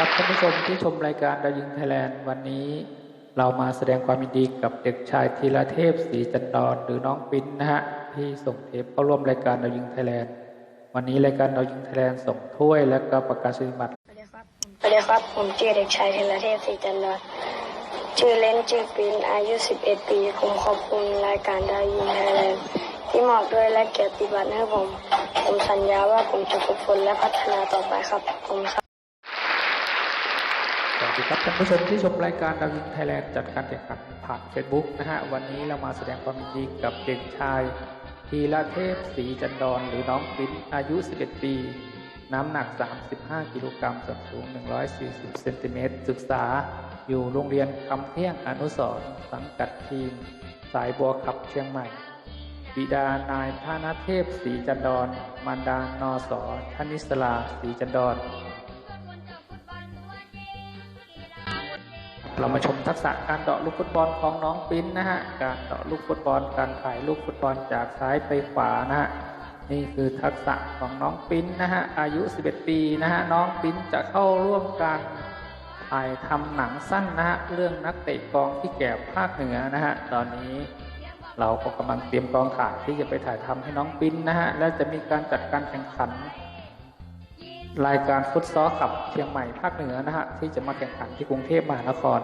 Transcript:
ครับท่านผู้ชมที่ชมรายการดาวยิงไทยแลนด์วันนี้ เรามาแสดงความยินดีกับเด็กชายธีรเทพศรีจันดรหรือน้องปิ้นนะฮะที่ส่งเทปเข้าร่วมรายการดาวยิงไทยแลนด์วันนี้รายการดาวยิงไทยแลนด์ส่งถ้วยและก็ประกาศนียบัตรสวัสดีครับสวัสดีครับผมชื่อเด็กชายธีรเทพศรีจันทร์ชื่อเล่นชื่อปิ้นอายุ 11 ปีผมขอบคุณรายการดาวยิงไทยแลนด์ที่มอบด้วยและเกียรติบัตรให้ผมผมสัญญาว่าผมจะฝึกฝนและพัฒนาต่อไปครับผมครับ สวัสดีครับท่านผู้ชมที่ชมรายการดาวิงไทยแลนด์จัดการแข่งขันผ่าน Facebook นะฮะ วันนี้เรามาแสดงความยินดีกับเด็กชายธีรเทพศรีจันดร หรือน้องปิ้นอายุ 11 ปี น้ำหนัก 35 กิโลกรัมส่วนสูง 140 เซนติเมตรศึกษาอยู่โรงเรียนคำเที่ยงอนุสรณ์สังกัดทีม สายบัวขับเชียงใหม่ บิดานายพานาเทพศรีจันดรมารดานอสอธนิสลาศรีจันดร เรามาชมทักษะการเดาะลูกฟุตบอลของน้องปิ้นนะฮะ การเดาะลูกฟุตบอล การถ่ายลูกฟุตบอลจากซ้ายไปขวานะฮะ นี่คือทักษะของน้องปิ้นนะฮะ อายุ 11 ปีนะฮะ น้องปิ้นจะเข้าร่วมการถ่ายทำหนังสั้นนะฮะ เรื่องนักเตะกองที่แก่ภาคเหนือนะฮะ ตอนนี้เราก็กำลังเตรียมกองถ่ายที่จะไปถ่ายทำให้น้องปิ้นนะฮะ และจะมีการจัดการแข่งขัน รายการฟุตซอลขับเชียงใหม่ภาคเหนือนะฮะที่จะมาแข่งขันที่กรุงเทพมหานคร